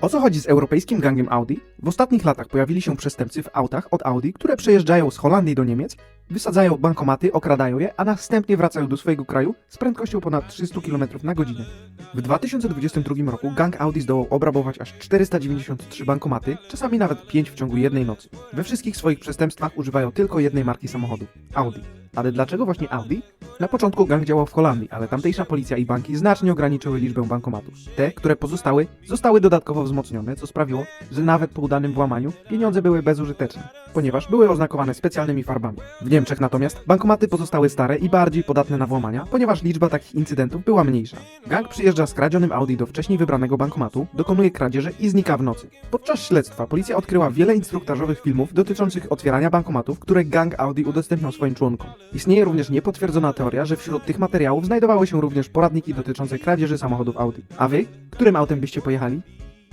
O co chodzi z europejskim gangiem Audi? W ostatnich latach pojawili się przestępcy w autach od Audi, które przejeżdżają z Holandii do Niemiec, wysadzają bankomaty, okradają je, a następnie wracają do swojego kraju z prędkością ponad 300 km na godzinę. W 2022 roku gang Audi zdołał obrabować aż 493 bankomaty, czasami nawet 5 w ciągu jednej nocy. We wszystkich swoich przestępstwach używają tylko jednej marki samochodu Audi. Ale dlaczego właśnie Audi? Na początku gang działał w Holandii, ale tamtejsza policja i banki znacznie ograniczyły liczbę bankomatów. Te, które pozostały, zostały dodatkowo wzmocnione, co sprawiło, że nawet po udanym włamaniu pieniądze były bezużyteczne, ponieważ były oznakowane specjalnymi farbami. W Niemczech natomiast bankomaty pozostały stare i bardziej podatne na włamania, ponieważ liczba takich incydentów była mniejsza. Gang przyjeżdża z kradzionym Audi do wcześniej wybranego bankomatu, dokonuje kradzieży i znika w nocy. Podczas śledztwa policja odkryła wiele instruktażowych filmów dotyczących otwierania bankomatów, które gang Audi udostępniał swoim członkom. Istnieje również niepotwierdzona teoria, że wśród tych materiałów znajdowały się również poradniki dotyczące kradzieży samochodów Audi. A wy? Którym autem byście pojechali?